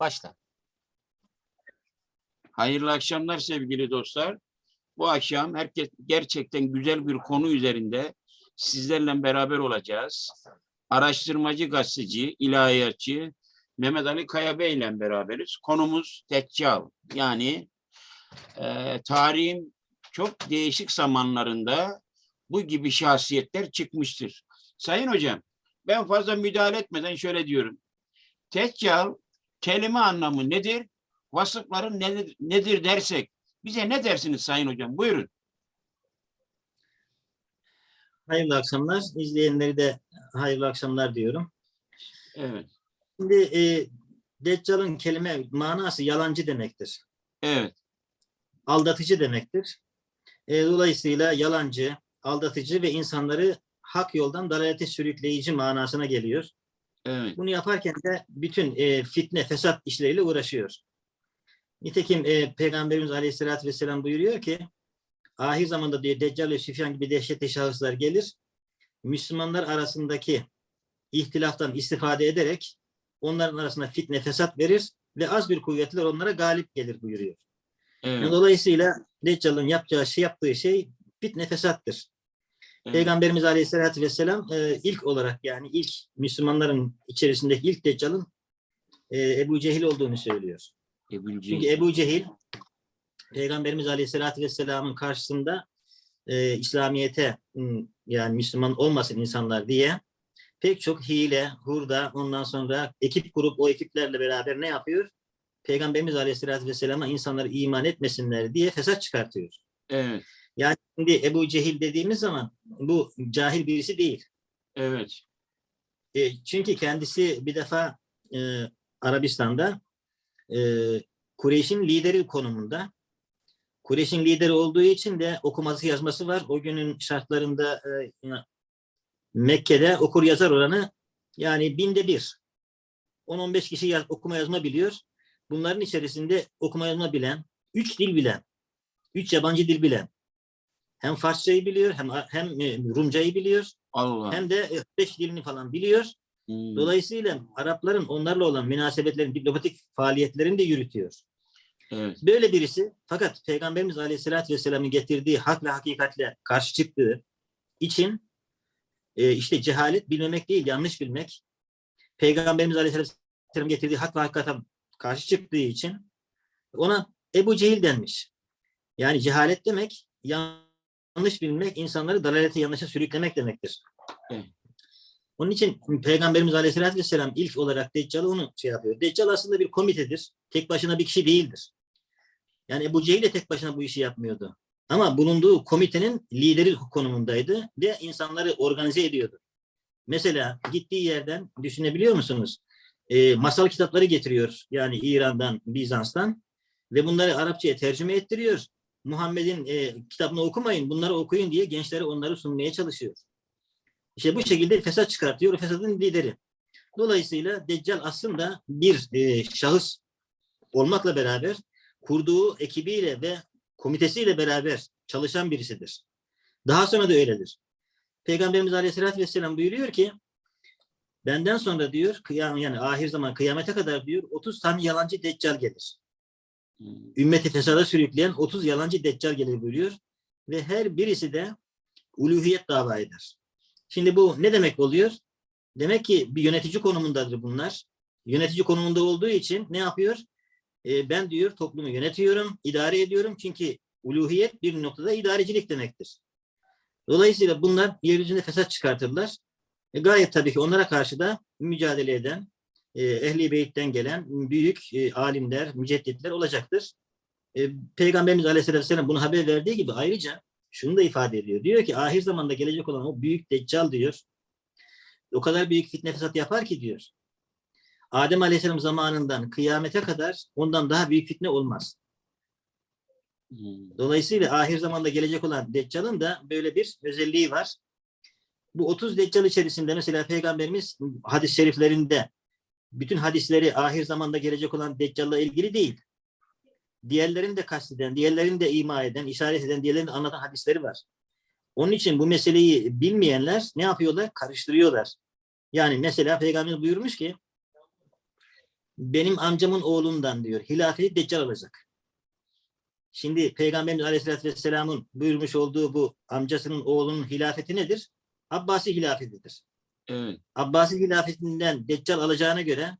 Başla. Hayırlı akşamlar sevgili dostlar. Bu akşam herkes gerçekten güzel bir konu üzerinde sizlerle beraber olacağız. Araştırmacı gazeteci, ilahiyatçı Mehmet Ali Kaya Bey ile beraberiz. Konumuz Deccal. Yani e, tarihin çok değişik zamanlarında bu gibi şahsiyetler çıkmıştır. Sayın hocam, ben fazla müdahale etmeden şöyle diyorum. Deccal kelime anlamı nedir? Vasıfları nedir, nedir dersek bize ne dersiniz Sayın Hocam? Buyurun. Hayırlı akşamlar. İzleyenleri de hayırlı akşamlar diyorum. Evet. Şimdi e, Deccal'ın kelime manası yalancı demektir. Evet. Aldatıcı demektir. E, dolayısıyla yalancı, aldatıcı ve insanları hak yoldan dalalete sürükleyici manasına geliyor. Evet. Bunu yaparken de bütün e, fitne, fesat işleriyle uğraşıyor. Nitekim e, Peygamberimiz Aleyhisselatü Vesselam buyuruyor ki ahir zamanda diyor Deccal ve Süfyan gibi dehşetli şahıslar gelir. Müslümanlar arasındaki ihtilaftan istifade ederek onların arasında fitne, fesat verir ve az bir kuvvetler onlara galip gelir buyuruyor. Evet. Dolayısıyla Deccal'ın yapacağı şey, yaptığı şey fitne, fesattır. Evet. Peygamberimiz Aleyhisselatü Vesselam e, ilk olarak yani ilk Müslümanların içerisindeki ilk Deccal'ın e, Ebu Cehil olduğunu söylüyor. Ebu'l-Cehil. Çünkü Ebu Cehil Peygamberimiz Aleyhisselatü Vesselam'ın karşısında e, İslamiyet'e m, yani Müslüman olmasın insanlar diye pek çok hile, hurda ondan sonra ekip kurup o ekiplerle beraber ne yapıyor? Peygamberimiz Aleyhisselatü Vesselam'a insanlar iman etmesinler diye fesat çıkartıyor. Evet. Şimdi Ebu Cehil dediğimiz zaman bu cahil birisi değil. Evet. E, çünkü kendisi bir defa e, Arabistan'da e, Kureyş'in lideri konumunda. Kureyş'in lideri olduğu için de okuması yazması var. O günün şartlarında e, Mekke'de okur yazar oranı yani binde bir. 10-15 kişi yaz- okuma yazma biliyor. Bunların içerisinde okuma yazma bilen, üç dil bilen, üç yabancı dil bilen. Hem Farsçayı biliyor, hem hem e, Rumcayı biliyor, Allah. hem de e, beş dilini falan biliyor. Hmm. Dolayısıyla Arapların onlarla olan münasebetlerin, diplomatik faaliyetlerini de yürütüyor. Evet. Böyle birisi fakat Peygamberimiz Aleyhisselatü Vesselam'ın getirdiği hak ve hakikatle karşı çıktığı için e, işte cehalet bilmemek değil, yanlış bilmek. Peygamberimiz Aleyhisselatü Vesselam'ın getirdiği hak ve hakikate karşı çıktığı için ona Ebu Cehil denmiş. Yani cehalet demek yanlış bilmek, insanları dalalete yanlışa sürüklemek demektir. Evet. Onun için Peygamberimiz Aleyhisselatü Vesselam ilk olarak Deccal'ı onu şey yapıyor. Deccal aslında bir komitedir. Tek başına bir kişi değildir. Yani Ebu Cehil de tek başına bu işi yapmıyordu. Ama bulunduğu komitenin lideri konumundaydı ve insanları organize ediyordu. Mesela gittiği yerden düşünebiliyor musunuz? Ee, masal kitapları getiriyor. Yani İran'dan, Bizans'tan ve bunları Arapçaya tercüme ettiriyor. Muhammed'in e, kitabını okumayın, bunları okuyun diye gençlere onları sunmaya çalışıyor. İşte bu şekilde fesat çıkartıyor. Fesadın lideri. Dolayısıyla Deccal aslında bir e, şahıs olmakla beraber kurduğu ekibiyle ve komitesiyle beraber çalışan birisidir. Daha sonra da öyledir. Peygamberimiz Aleyhisselatü Vesselam buyuruyor ki benden sonra diyor kıyam, yani ahir zaman kıyamete kadar diyor 30 tane yalancı deccal gelir. Hmm. Ümmeti fesada sürükleyen 30 yalancı deccal gelir buyuruyor. Ve her birisi de uluhiyet dava eder. Şimdi bu ne demek oluyor? Demek ki bir yönetici konumundadır bunlar. Yönetici konumunda olduğu için ne yapıyor? E, ben diyor toplumu yönetiyorum, idare ediyorum. Çünkü uluhiyet bir noktada idarecilik demektir. Dolayısıyla bunlar yeryüzünde fesat çıkartırlar. E, gayet tabii ki onlara karşı da mücadele eden, ehli beytten gelen büyük e, alimler, mücedditler olacaktır. E, Peygamberimiz Aleyhisselatü Vesselam bunu haber verdiği gibi ayrıca şunu da ifade ediyor. Diyor ki ahir zamanda gelecek olan o büyük deccal diyor. O kadar büyük fitne fesat yapar ki diyor. Adem Aleyhisselam zamanından kıyamete kadar ondan daha büyük fitne olmaz. Hmm. Dolayısıyla ahir zamanda gelecek olan Deccal'ın da böyle bir özelliği var. Bu 30 Deccal içerisinde mesela Peygamberimiz hadis-i şeriflerinde bütün hadisleri ahir zamanda gelecek olan Deccal'la ilgili değil. Diğerlerini de kasteden, diğerlerini de ima eden, işaret eden, diğerlerini anlatan hadisleri var. Onun için bu meseleyi bilmeyenler ne yapıyorlar? Karıştırıyorlar. Yani mesela Peygamberimiz buyurmuş ki benim amcamın oğlundan diyor hilafeti Deccal alacak. Şimdi Peygamberimiz Aleyhisselatü Vesselam'ın buyurmuş olduğu bu amcasının oğlunun hilafeti nedir? Abbasi hilafetidir. Evet. Abbasi hilafetinden Deccal alacağına göre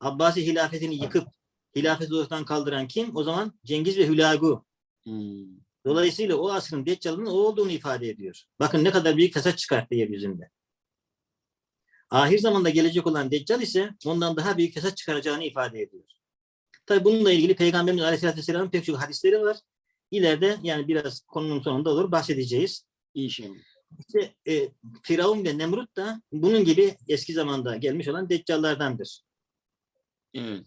Abbasi hilafetini yıkıp hilafeti ortadan kaldıran kim? O zaman Cengiz ve Hülagu. Hmm. Dolayısıyla o asrın Deccal'ın o olduğunu ifade ediyor. Bakın ne kadar büyük fesat çıkarttı yeryüzünde. Ahir zamanda gelecek olan Deccal ise ondan daha büyük fesat çıkaracağını ifade ediyor. Tabi bununla ilgili Peygamberimiz Aleyhisselatü Vesselam'ın pek çok hadisleri var. İleride yani biraz konunun sonunda olur bahsedeceğiz. İnşallah. İşte e, Firavun ve Nemrut da bunun gibi eski zamanda gelmiş olan Deccallardandır. Evet.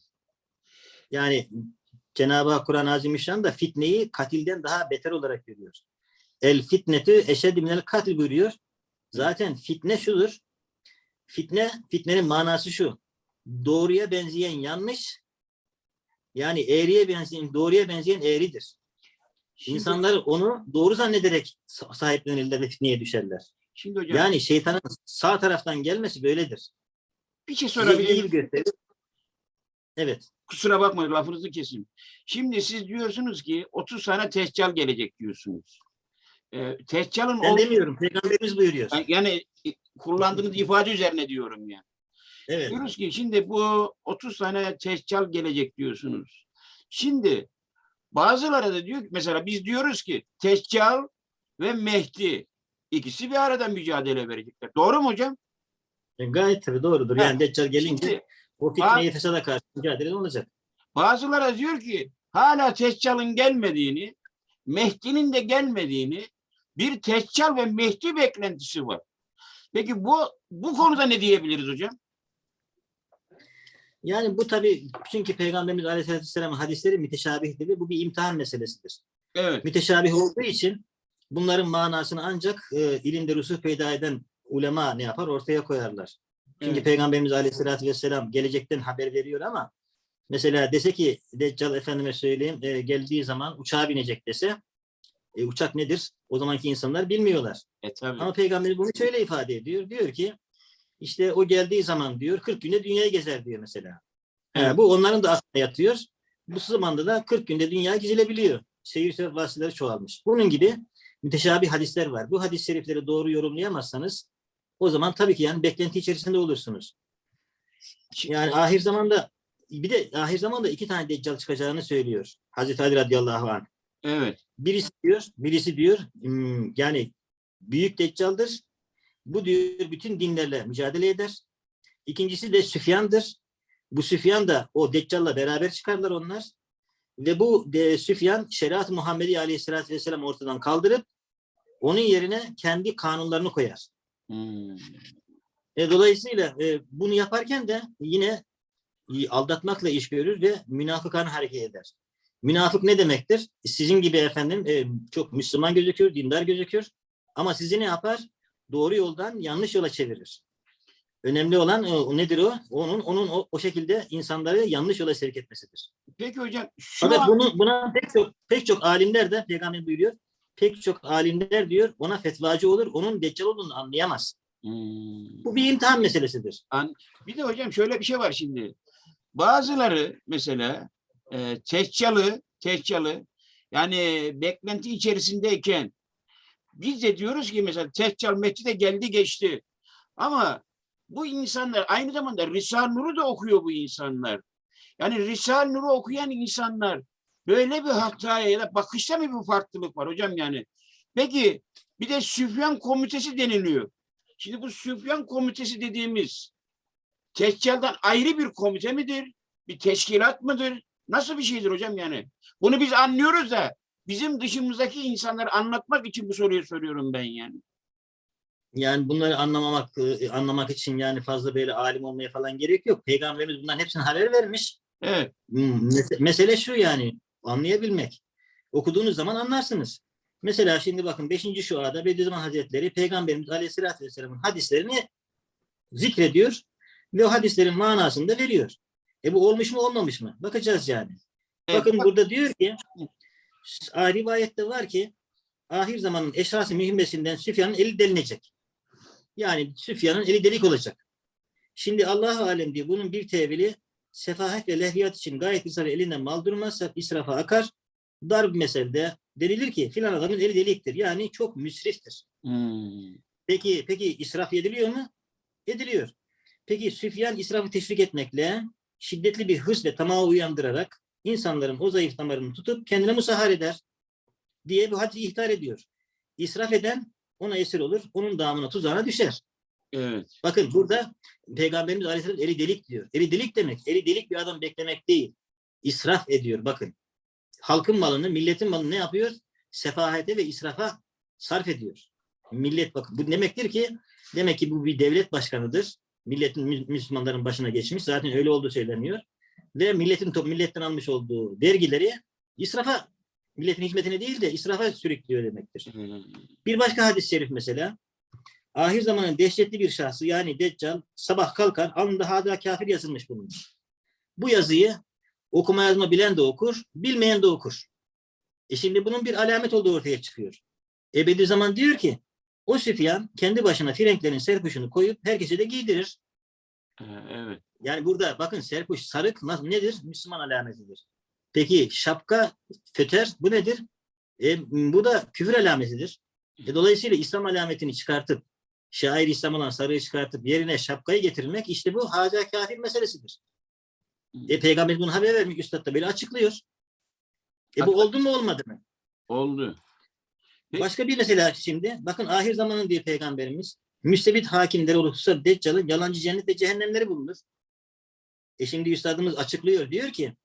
Yani Cenab-ı Hak Kur'an-ı Azimüşşan da fitneyi katilden daha beter olarak görüyor. El fitnetü eşedü minel katil buyuruyor. Zaten fitne şudur. Fitne, fitnenin manası şu. Doğruya benzeyen yanlış, yani eğriye benzeyen, doğruya benzeyen eğridir. İnsanlar onu doğru zannederek sa- sahiplenirler ve fitneye düşerler. şimdi hocam Yani şeytanın sağ taraftan gelmesi böyledir. bir şey sorabilir iyi miyim? Evet. Kusura bakmayın lafınızı keseyim. Şimdi siz diyorsunuz ki 30 tane tescal gelecek diyorsunuz. Ee, tescalın Ben ol- demiyorum. Peygamberimiz buyuruyor. yani e, kullandığınız ifade üzerine diyorum ya. Evet. Diyoruz ki şimdi bu 30 tane tescal gelecek diyorsunuz. Şimdi bazıları da diyor ki mesela biz diyoruz ki tescal ve Mehdi ikisi bir arada mücadele verecekler. Doğru mu hocam? E, Gayet tabii doğrudur. Yani Deccal gelince Şimdi o fitneyi fesada karşı mücadele olacak. bazıları diyor ki hala teccalın gelmediğini, Mehdi'nin de gelmediğini bir teccal ve Mehdi beklentisi var. Peki bu bu konuda ne diyebiliriz hocam? Yani bu tabii çünkü Peygamberimiz Aleyhisselatü Vesselam'ın hadisleri müteşabihtir ve bu bir imtihan meselesidir. Evet. Müteşabih olduğu için bunların manasını ancak e, ilimde rusuh peyda eden ulema ne yapar? Ortaya koyarlar. Çünkü Evet. Peygamberimiz Aleyhisselatü Vesselam gelecekten haber veriyor ama mesela dese ki Deccal efendime söyleyeyim e, geldiği zaman uçağa binecek dese e, uçak nedir? O zamanki insanlar bilmiyorlar. E tabii. Ama Peygamber bunu şöyle ifade ediyor. Diyor ki işte o geldiği zaman diyor 40 günde dünyayı gezer diyor mesela. He, bu onların da aklına yatıyor. Bu zamanda da 40 günde dünya gezilebiliyor. Seyir sefer vasıtaları çoğalmış. Bunun gibi müteşabih hadisler var. Bu hadis-i şerifleri doğru yorumlayamazsanız o zaman tabii ki yani beklenti içerisinde olursunuz. Yani ahir zamanda bir de ahir zamanda iki tane deccal çıkacağını söylüyor. Hazreti Ali radıyallahu anh. Evet. Birisi diyor, birisi diyor "Hmm, yani büyük deccaldır. Bu diyor bütün dinlerle mücadele eder. İkincisi de Süfyan'dır. Bu Süfyan da o deccalla beraber çıkarlar onlar. Ve bu de, Süfyan şeriat Muhammedi aleyhissalatü vesselam ortadan kaldırıp onun yerine kendi kanunlarını koyar. Hmm. E, dolayısıyla e, bunu yaparken de yine aldatmakla iş görür ve münafıkan hareket eder. Münafık ne demektir? Sizin gibi efendim e, çok Müslüman gözükür, dindar gözükür ama sizi ne yapar? Doğru yoldan yanlış yola çevirir. Önemli olan e, o nedir o? Onun onun o, o şekilde insanları yanlış yola sevk etmesidir. Peki hocam şu Fakat an bunu buna pek çok pek çok alimler de peygamber buyuruyor. Pek çok alimler diyor ona fetvacı olur. Onun deccal olduğunu anlayamaz. Hmm. Bu bir imtihan meselesidir. Bir de hocam şöyle bir şey var şimdi. Bazıları mesela e, teccalı, teccalı yani beklenti içerisindeyken biz de diyoruz ki mesela teccal Mehdi de geldi geçti. Ama bu insanlar aynı zamanda Risale-i Nur'u da okuyor bu insanlar. Yani Risale-i Nur'u okuyan insanlar böyle bir hataya ya da bakışta mı bir farklılık var hocam yani? Peki bir de Süfyan Komitesi deniliyor. Şimdi bu Süfyan Komitesi dediğimiz Teccal'dan ayrı bir komite midir? Bir teşkilat mıdır? Nasıl bir şeydir hocam yani? Bunu biz anlıyoruz da bizim dışımızdaki insanları anlatmak için bu soruyu soruyorum ben yani. Yani bunları anlamamak e, anlamak için yani fazla böyle alim olmaya falan gerek yok. Peygamberimiz bunların hepsini haber vermiş. Evet. Hmm, mes- Mesele şu yani anlayabilmek. Okuduğunuz zaman anlarsınız. Mesela şimdi bakın 5. şuada Bediüzzaman Hazretleri Peygamberimiz Aleyhisselatü Vesselam'ın hadislerini zikrediyor ve o hadislerin manasını da veriyor. E bu olmuş mu olmamış mı? Bakacağız yani. Evet, Bakın bak- burada diyor ki rivayette var ki ahir zamanın eşrası mühimmesinden Süfyan'ın eli delinecek. Yani Süfyan'ın eli delik olacak. Şimdi Allah alem diyor bunun bir tevili sefahet ve lehviyat için gayet risale elinden mal durmazsa israfa akar. Dar bir meselde denilir ki filan adamın eli deliktir. Yani çok müsriftir. Hmm. Peki peki israf ediliyor mu? Ediliyor. Peki Süfyan israfı teşvik etmekle şiddetli bir hırs ve tamahı uyandırarak insanların o zayıf damarını tutup kendine musahhar eder diye bu hadisi ihtar ediyor. İsraf eden ona esir olur, onun damına tuzağına düşer. Evet. Bakın burada Peygamberimiz Aleyhisselam eli delik diyor. Eli delik demek, eli delik bir adam beklemek değil. İsraf ediyor bakın. Halkın malını, milletin malını ne yapıyor? Sefahete ve israfa sarf ediyor. Millet bakın bu demektir ki demek ki bu bir devlet başkanıdır. Milletin Mü- Müslümanların başına geçmiş. Zaten öyle olduğu söyleniyor. Ve milletin top milletten almış olduğu vergileri israfa milletin hizmetine değil de israfa sürüklüyor demektir. Bir başka hadis-i şerif mesela. Ahir zamanın dehşetli bir şahsı yani Deccal sabah kalkar alnında hada kafir yazılmış bulunur. Bu yazıyı okuma yazma bilen de okur, bilmeyen de okur. E şimdi bunun bir alamet olduğu ortaya çıkıyor. Ebedi zaman diyor ki o Süfyan kendi başına frenklerin serpuşunu koyup herkese de giydirir. Ee, Evet. Yani burada bakın serpuş sarık nasıl nedir? Müslüman alametidir. Peki şapka, föter bu nedir? E, bu da küfür alametidir. E, dolayısıyla İslam alametini çıkartıp şair İslam olan sarığı çıkartıp yerine şapkayı getirmek işte bu haca kafir meselesidir. E, Peygamber bunu haber vermiş Üstad da böyle açıklıyor. E, bu oldu mu olmadı mı? Oldu. Peki. Başka bir mesela şimdi bakın ahir zamanın diyor peygamberimiz müstebit hakimleri olursa Deccal'ın yalancı cennet ve cehennemleri bulunur. E şimdi üstadımız açıklıyor diyor ki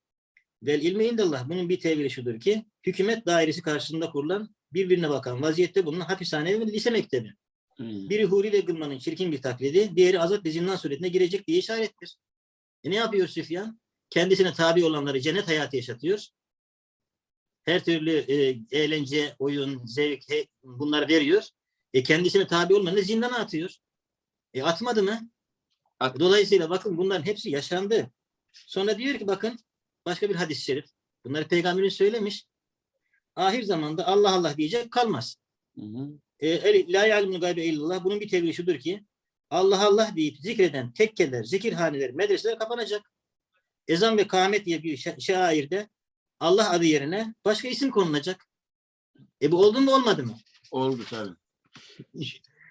vel ilmi indallah bunun bir tevili şudur ki hükümet dairesi karşısında kurulan birbirine bakan vaziyette bulunan hapishane ve lise mektebi. Hmm. Biri huri ve gılmanın çirkin bir taklidi, diğeri azap ve zindan suretine girecek diye işarettir. E ne yapıyor Süfyan? Kendisine tabi olanları cennet hayatı yaşatıyor. Her türlü e, eğlence, oyun, zevk he, bunlar veriyor. E kendisine tabi olmayanı zindana atıyor. E atmadı mı? At- Dolayısıyla bakın bunların hepsi yaşandı. Sonra diyor ki bakın başka bir hadis-i şerif. Bunları peygamberimiz söylemiş. Ahir zamanda Allah Allah diyecek kalmaz. Hı hı. E, el- La ya'lemul gaybe illallah. Bunun bir tevili şudur ki Allah Allah deyip zikreden tekkeler, zikirhaneler, medreseler kapanacak. Ezan ve kâhmet diye bir şa- şairde Allah adı yerine başka isim konulacak. E bu oldu mu olmadı mı? Oldu tabii.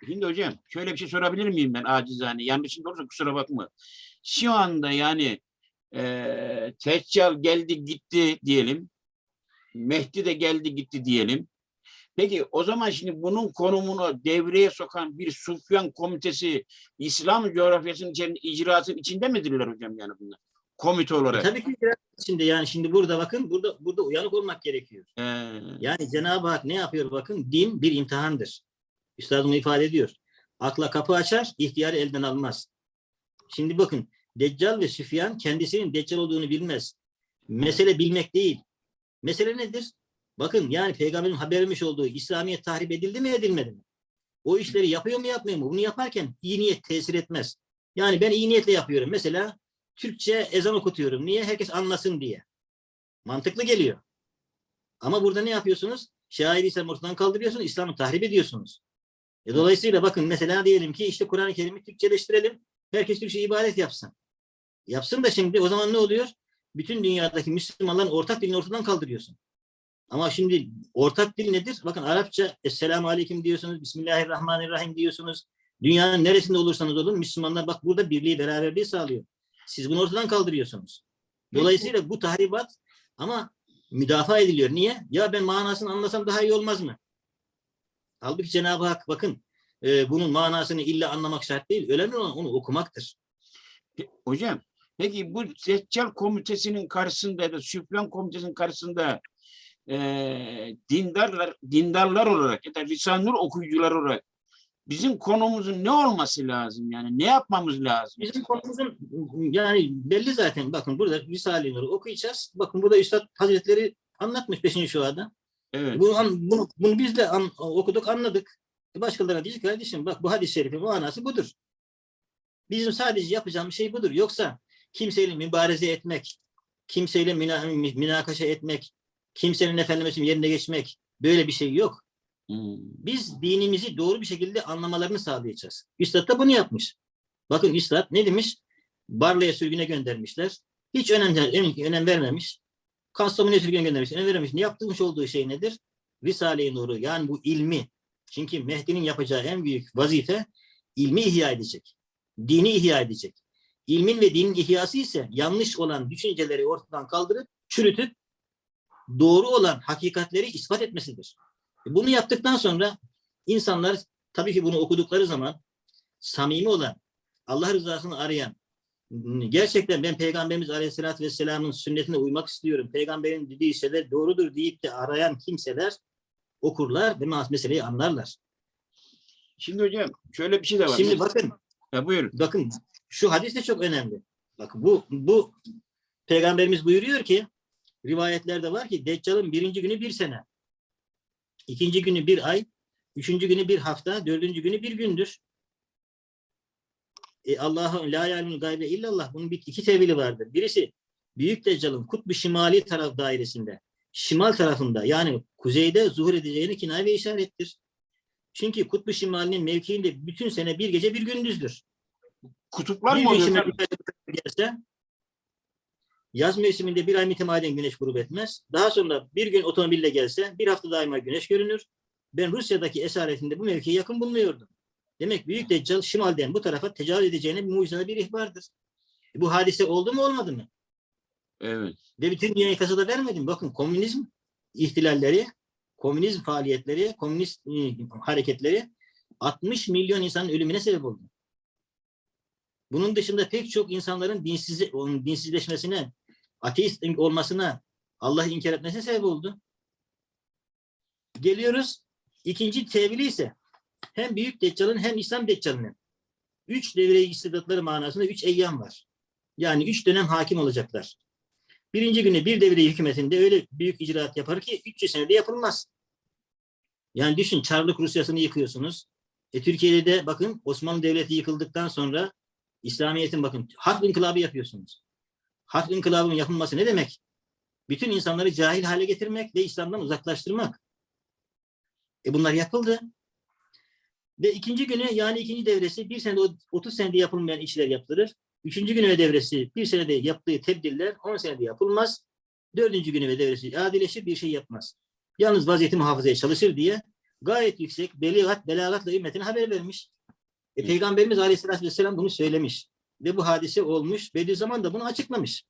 Şimdi hocam şöyle bir şey sorabilir miyim ben acizane? Yanlışım olursa kusura bakma. Şu anda yani eee Teccal geldi gitti diyelim. Mehdi de geldi gitti diyelim. Peki o zaman şimdi bunun konumunu devreye sokan bir Sufyan komitesi İslam coğrafyasının içerisinde icraatın içinde midirler hocam yani bunlar? Komite E, olarak. tabii ki şimdi yani şimdi burada bakın burada burada uyanık olmak gerekiyor. Ee, Yani Cenab-ı Hak ne yapıyor bakın din bir imtihandır. Üstadım ifade ediyor. Akla kapı açar, ihtiyarı elden almaz. Şimdi bakın Deccal ve Süfyan kendisinin Deccal olduğunu bilmez. Mesele bilmek değil. Mesele nedir? Bakın yani peygamberin haber vermiş olduğu İslamiyet tahrip edildi mi edilmedi mi? O işleri yapıyor mu yapmıyor mu? Bunu yaparken iyi niyet tesir etmez. Yani ben iyi niyetle yapıyorum. Mesela Türkçe ezan okutuyorum. Niye? Herkes anlasın diye. Mantıklı geliyor. Ama burada ne yapıyorsunuz? Şairi İslam ortadan kaldırıyorsunuz, İslam'ı tahrip ediyorsunuz. E dolayısıyla bakın mesela diyelim ki işte Kur'an-ı Kerim'i Türkçeleştirelim. Herkes Türkçe ibadet yapsın. Yapsın da şimdi o zaman ne oluyor? Bütün dünyadaki Müslümanların ortak dilini ortadan kaldırıyorsun. Ama şimdi ortak dil nedir? Bakın Arapça Esselamu Aleyküm diyorsunuz, Bismillahirrahmanirrahim diyorsunuz. Dünyanın neresinde olursanız olun Müslümanlar bak burada birliği, beraberliği sağlıyor. Siz bunu ortadan kaldırıyorsunuz. Dolayısıyla bu tahribat ama müdafaa ediliyor. Niye? Ya ben manasını anlasam daha iyi olmaz mı? Halbuki Cenab-ı Hak bakın e, bunun manasını illa anlamak şart değil. Önemli olan onu okumaktır. Hocam, peki bu Deccal komitesinin karşısında ya da Süfyan komitesinin karşısında eee dindarlar dindarlar olarak ya da Risale-i Nur okuyucular olarak bizim konumuzun ne olması lazım? Yani ne yapmamız lazım? Bizim konumuzun yani belli zaten. Bakın burada Risale-i Nur'u okuyacağız. Bakın burada Üstad Hazretleri anlatmış 5. şuada. Evet. Bunu, bunu, bunu biz de an- okuduk, anladık. E başkalarına diyecek kardeşim bak bu hadis-i şerifin manası budur. Bizim sadece yapacağımız şey budur. Yoksa kimseyle mübareze etmek, kimseyle müna, münakaşa etmek, kimsenin efendim yerine geçmek böyle bir şey yok. Hmm. Biz dinimizi doğru bir şekilde anlamalarını sağlayacağız. Üstad da bunu yapmış. Bakın Üstad ne demiş? Barla'ya sürgüne göndermişler. Hiç önem, önem vermemiş. Kastamonu Türkiye'ye göndermiş. Önem vermemiş. Ne yaptırmış olduğu şey nedir? Risale-i Nur'u yani bu ilmi. Çünkü Mehdi'nin yapacağı en büyük vazife ilmi ihya edecek. Dini ihya edecek. İlmin ve dinin ihyası ise yanlış olan düşünceleri ortadan kaldırıp çürütüp doğru olan hakikatleri ispat etmesidir. E, Bunu yaptıktan sonra insanlar tabii ki bunu okudukları zaman samimi olan, Allah rızasını arayan, gerçekten ben Peygamberimiz Aleyhisselatü Vesselam'ın sünnetine uymak istiyorum, peygamberin dediği şeyler doğrudur deyip de arayan kimseler okurlar ve meseleyi anlarlar. Şimdi hocam şöyle bir şey de var. Şimdi bakın, Ya buyurun. bakın şu hadis de çok önemli. Bakın bu, bu peygamberimiz buyuruyor ki rivayetlerde var ki Deccal'ın birinci günü bir sene, ikinci günü bir ay, üçüncü günü bir hafta, dördüncü günü bir gündür. E, Allah'ın la ya'lemul gaybe illallah bunun bir, iki tevili vardır. Birisi Büyük Deccal'ın kutbu şimali taraf dairesinde, şimal tarafında yani kuzeyde zuhur edeceğini kinaye ve işarettir. Çünkü kutbu şimalinin mevkiinde bütün sene bir gece bir gündüzdür. Kutuplar Bir mı oluyor? gelse yaz mevsiminde bir ay mütemadiyen güneş grup etmez. Daha sonra bir gün otomobille gelse bir hafta daima güneş görünür. Ben Rusya'daki esaretinde bu mevkiye yakın bulunuyordum. Demek Büyük Deccal şimalden bu tarafa tecavüz edeceğine bir mucize bir ihbardır. E, bu hadise oldu mu olmadı mı? Evet. Ve bütün dünyayı kasada vermedim. Bakın komünizm ihtilalleri, komünizm faaliyetleri, komünist e, hareketleri 60 milyon insanın ölümüne sebep oldu. Bunun dışında pek çok insanların dinsiz, dinsizleşmesine, ateist olmasına, Allah inkar etmesine sebep oldu. Geliyoruz. ikinci tevili ise hem Büyük Deccal'ın hem İslam Deccal'ının üç devre istidatları manasında üç eyyam var. Yani üç dönem hakim olacaklar. Birinci günü bir devre hükümetinde öyle büyük icraat yapar ki 300 senede yapılmaz. Yani düşün Çarlık Rusyası'nı yıkıyorsunuz. E, Türkiye'de de bakın Osmanlı Devleti yıkıldıktan sonra İslamiyet'in bakın harf inkılabı yapıyorsunuz. Harf inkılabının yapılması ne demek? Bütün insanları cahil hale getirmek ve İslam'dan uzaklaştırmak. E bunlar yapıldı. Ve ikinci günü yani ikinci devresi bir senede 30 senede yapılmayan işler yaptırır. Üçüncü günü ve devresi bir senede yaptığı tebdiller 10 senede yapılmaz. Dördüncü günü ve devresi adileşir bir şey yapmaz. Yalnız vaziyeti muhafazaya çalışır diye gayet yüksek beligat, belagatla ümmetine haber vermiş. E, Peygamberimiz Aleyhisselatü Vesselam bunu söylemiş. Ve bu hadise olmuş. Bediüzzaman da bunu açıklamış.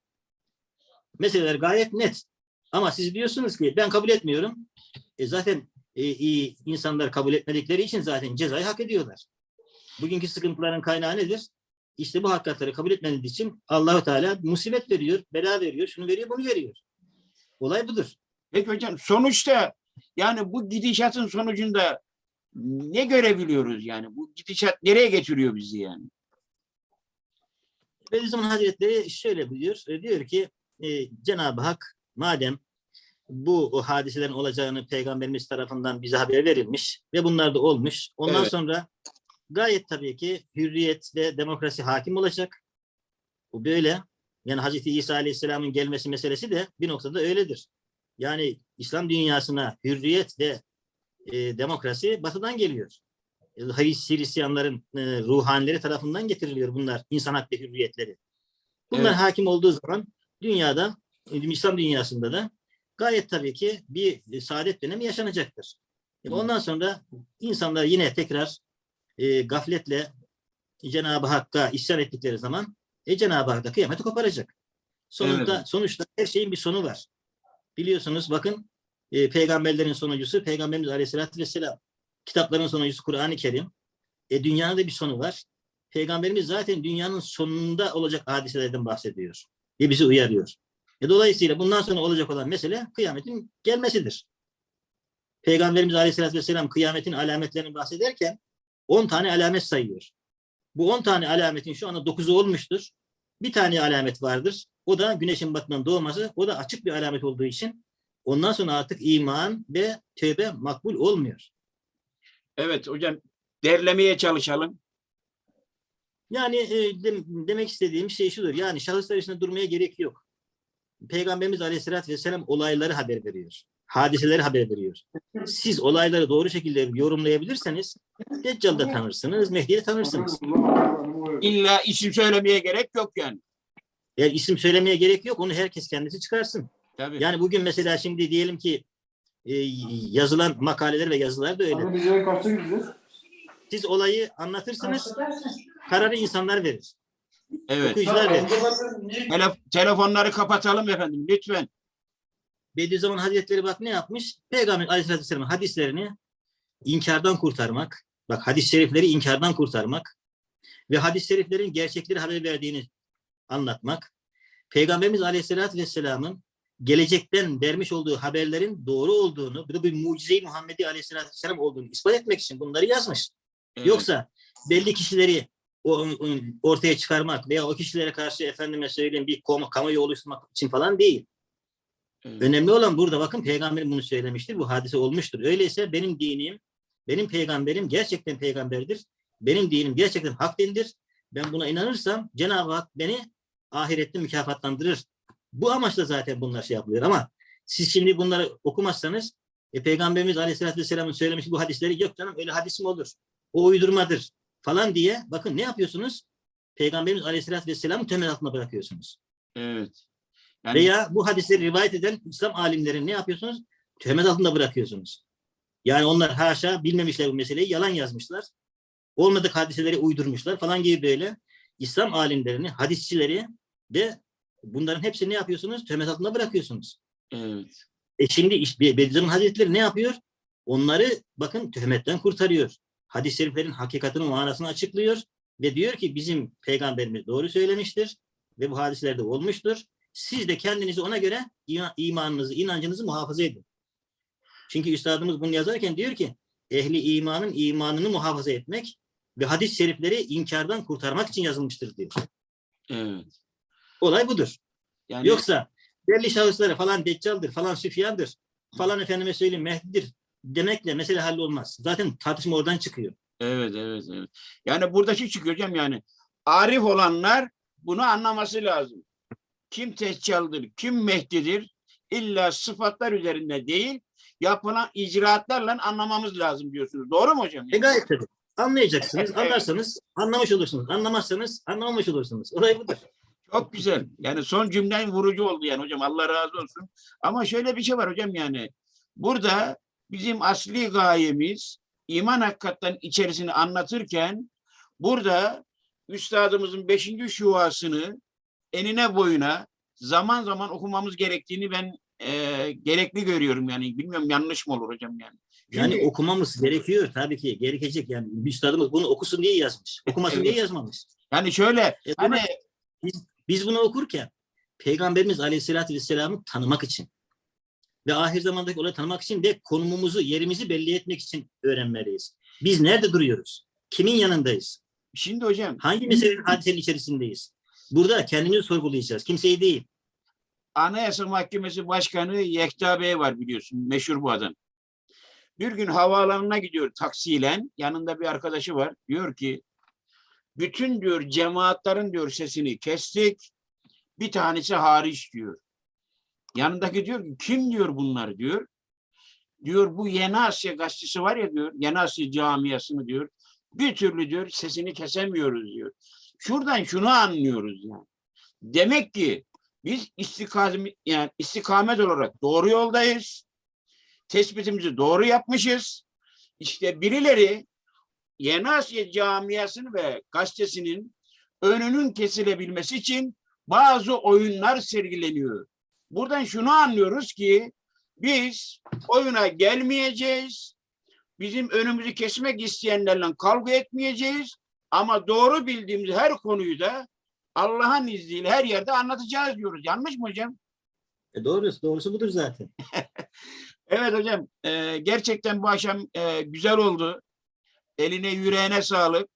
Meseleler gayet net. Ama siz diyorsunuz ki ben kabul etmiyorum. E, zaten e, iyi insanlar kabul etmedikleri için zaten cezayı hak ediyorlar. Bugünkü sıkıntıların kaynağı nedir? İşte bu hakikatleri kabul etmeniz için Allahu Teala musibet veriyor, bela veriyor, şunu veriyor, bunu veriyor. Olay budur. Peki hocam sonuçta yani bu gidişatın sonucunda ne görebiliyoruz yani? Bu gidişat nereye getiriyor bizi yani? Bediüzzaman Hazretleri şöyle buyuruyor. e, Diyor ki e, Cenab-ı Hak madem bu hadiselerin olacağını peygamberimiz tarafından bize haber verilmiş ve bunlar da olmuş. Ondan Evet. sonra gayet tabii ki hürriyet ve demokrasi hakim olacak. Bu böyle. Yani Hazreti İsa Aleyhisselam'ın gelmesi meselesi de bir noktada öyledir. Yani İslam dünyasına hürriyet ve e, demokrasi batıdan geliyor. E, Hris- Hristiyanların e, ruhanileri tarafından getiriliyor bunlar. insan hak ve hürriyetleri. Bunlar Evet. hakim olduğu zaman dünyada, İslam dünyasında da gayet tabii ki bir e, saadet dönemi yaşanacaktır. E. Ondan sonra insanlar yine tekrar e, gafletle Cenab-ı Hakk'a isyan ettikleri zaman e, Cenab-ı Hak da kıyameti koparacak. Sonunda, Evet. Sonuçta her şeyin bir sonu var. Biliyorsunuz bakın e, peygamberlerin sonuncusu Peygamberimiz Aleyhisselatü Vesselam. Kitapların sonuncusu Kur'an-ı Kerim. E, dünyanın da bir sonu var. Peygamberimiz zaten dünyanın sonunda olacak hadiselerden bahsediyor. Ve bizi uyarıyor. E, dolayısıyla bundan sonra olacak olan mesele kıyametin gelmesidir. Peygamberimiz Aleyhisselatü Vesselam kıyametin alametlerini bahsederken 10 tane alamet sayıyor. Bu 10 tane alametin şu anda 9'u olmuştur. Bir tane alamet vardır. O da güneşin batından doğması. O da açık bir alamet olduğu için ondan sonra artık iman ve tövbe makbul olmuyor. Evet hocam derlemeye çalışalım. Yani e, dem- demek istediğim şey şudur. Yani şahıslar üstünde durmaya gerek yok. Peygamberimiz Aleyhisselatü Vesselam olayları haber veriyor. Hadiseleri haber veriyor. Siz olayları doğru şekilde yorumlayabilirseniz Deccal'ı da tanırsınız, Mehdi'yi de tanırsınız. İlla isim söylemeye gerek yok yani. Yani isim söylemeye gerek yok. Onu herkes kendisi çıkarsın. Tabii. Yani bugün mesela şimdi diyelim ki e, yazılan makaleler ve yazılar da öyle. Siz olayı anlatırsınız, kararı insanlar verir. Evet. Telef- telefonları kapatalım efendim lütfen. Bediüzzaman Hazretleri bak ne yapmış? Peygamber Aleyhisselatü Vesselam'ın hadislerini inkardan kurtarmak, bak hadis-i şerifleri inkardan kurtarmak ve hadis-i şeriflerin gerçekleri haber verdiğini anlatmak, Peygamberimiz Aleyhisselatü Vesselam'ın gelecekten vermiş olduğu haberlerin doğru olduğunu, bu da bir mucize-i Muhammedi Aleyhisselatü Vesselam olduğunu ispat etmek için bunları yazmış. Evet. Yoksa belli kişileri ortaya çıkarmak veya o kişilere karşı efendime söyleyeyim bir kamu- kamuoyu oluşturmak için falan değil. Evet. Önemli olan burada bakın peygamberim bunu söylemiştir. Bu hadise olmuştur. Öyleyse benim dinim, benim peygamberim gerçekten peygamberdir. Benim dinim gerçekten hak dindir. Ben buna inanırsam Cenab-ı Hak beni ahirette mükafatlandırır. Bu amaçla zaten bunlar şey yapılıyor ama siz şimdi bunları okumazsanız e, Peygamberimiz Aleyhisselatü Vesselam'ın söylemiş bu hadisleri yok canım öyle hadis mi olur? O uydurmadır falan diye bakın ne yapıyorsunuz? Peygamberimiz Aleyhisselatü Vesselam'ı temel altına bırakıyorsunuz. Evet. Yani Veya bu hadisleri rivayet eden İslam alimlerini ne yapıyorsunuz? Töhmet altında bırakıyorsunuz. Yani onlar haşa bilmemişler bu meseleyi, yalan yazmışlar. Olmadık hadiseleri uydurmuşlar falan gibi böyle İslam alimlerini, hadisçileri de bunların hepsini ne yapıyorsunuz? Töhmet altında bırakıyorsunuz. evet. E şimdi Bediüzzaman Hazretleri ne yapıyor? Onları bakın töhmetten kurtarıyor. Hadis-i şeriflerin hakikatinin manasını açıklıyor ve diyor ki bizim peygamberimiz doğru söylemiştir ve bu hadislerde olmuştur. Siz de kendinizi ona göre ima- imanınızı, inancınızı muhafaza edin. Çünkü üstadımız bunu yazarken diyor ki ehli imanın imanını muhafaza etmek ve hadis-i şerifleri inkardan kurtarmak için yazılmıştır diyor. Evet. Olay budur. Yani Yoksa belli şahısları falan deccaldır, falan süfyandır, falan efendime söyleyeyim Mehdi'dir demekle mesele hallolmaz. Zaten tartışma oradan çıkıyor. Evet, evet, evet. Yani burada şu çıkıyor hocam yani arif olanlar bunu anlaması lazım. Kim teccaldır, kim Mehdi'dir illa sıfatlar üzerinde değil yapılan icraatlarla anlamamız lazım diyorsunuz. Doğru mu hocam? E gayet tabii. Anlayacaksınız, anlarsanız anlamış olursunuz. Anlamazsanız anlamamış olursunuz. Olay budur. Çok güzel. Yani son cümlen vurucu oldu yani hocam. Allah razı olsun. Ama şöyle bir şey var hocam yani. Burada bizim asli gayemiz iman hakikaten içerisini anlatırken burada üstadımızın beşinci şuasını enine boyuna zaman zaman okumamız gerektiğini ben eee, gerekli görüyorum yani. Bilmiyorum yanlış mı olur hocam yani. Yani Çünkü- okumamız gerekiyor tabii ki. Gerekecek yani. Üstadımız bunu okusun diye yazmış. Okumasın Evet. diye yazmamış. Yani şöyle E, hani biz, biz bunu okurken Peygamberimiz Aleyhisselatü Vesselam'ı tanımak için ve ahir zamandaki olayı tanımak için ve konumumuzu, yerimizi belli etmek için öğrenmeliyiz. Biz nerede duruyoruz? Kimin yanındayız? şimdi hocam Hangi meselenin hadisenin içerisindeyiz? Burada kendimizi sorgulayacağız. Kimseyi değil. Anayasa Mahkemesi Başkanı Yekta Bey var biliyorsun. Meşhur bu adam. Bir gün havaalanına gidiyor taksiyle. Yanında bir arkadaşı var. Diyor ki bütün diyor cemaatlerin diyor sesini kestik. Bir tanesi hariç diyor. Yanındaki diyor ki kim diyor bunlar diyor. Diyor bu Yeni Asya gazetesi var ya diyor. Yeni Asya camiasını diyor. Bir türlü diyor sesini kesemiyoruz diyor. Şuradan şunu anlıyoruz yani. Demek ki biz istikamet, yani istikamet olarak doğru yoldayız. Tespitimizi doğru yapmışız. İşte birileri Yeni Asya camiasını ve gazetesinin önünün kesilebilmesi için bazı oyunlar sergileniyor. Buradan şunu anlıyoruz ki biz oyuna gelmeyeceğiz. Bizim önümüzü kesmek isteyenlerle kavga etmeyeceğiz. Ama doğru bildiğimiz her konuyu da Allah'ın izniyle her yerde anlatacağız diyoruz. Yanlış mı hocam? E doğrusu, doğrusu budur zaten. Evet hocam. e, gerçekten bu akşam e, güzel oldu. Eline yüreğine sağlık.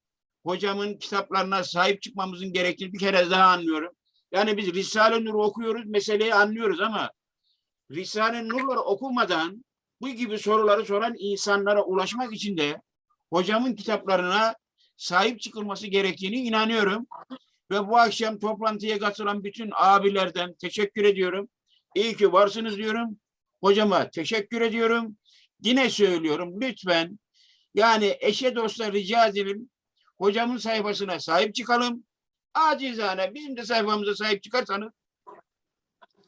Hocamın kitaplarına sahip çıkmamızın gerektiğini bir kere daha anlıyorum. Yani biz Risale-i Nur okuyoruz, meseleyi anlıyoruz ama Risale-i Nur'ları okumadan bu gibi soruları soran insanlara ulaşmak için de hocamın kitaplarına sahip çıkılması gerektiğini inanıyorum. Ve bu akşam toplantıya katılan bütün abilerden teşekkür ediyorum. İyi ki varsınız diyorum. Hocama teşekkür ediyorum. Yine söylüyorum lütfen yani eşe dosta rica edelim. Hocamın sayfasına sahip çıkalım. Acizane bizim de sayfamıza sahip çıkarsanız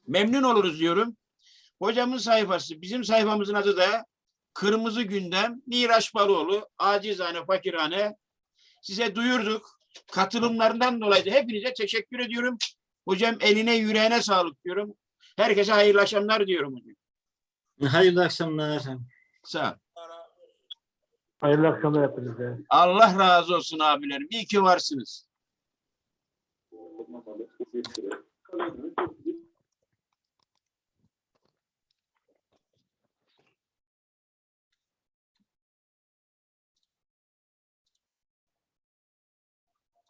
memnun oluruz diyorum. Hocamın sayfası, bizim sayfamızın adı da Kırmızı Gündem, Miraç Balıoğlu, acizane, fakirhane. Size duyurduk. Katılımlarından dolayı da hepinize teşekkür ediyorum. Hocam eline yüreğine sağlık diyorum. Herkese hayırlı akşamlar diyorum hocam. Hayırlı akşamlar. Sağ ol. Hayırlı akşamlar hepinize. Allah razı olsun abilerim. İyi ki varsınız.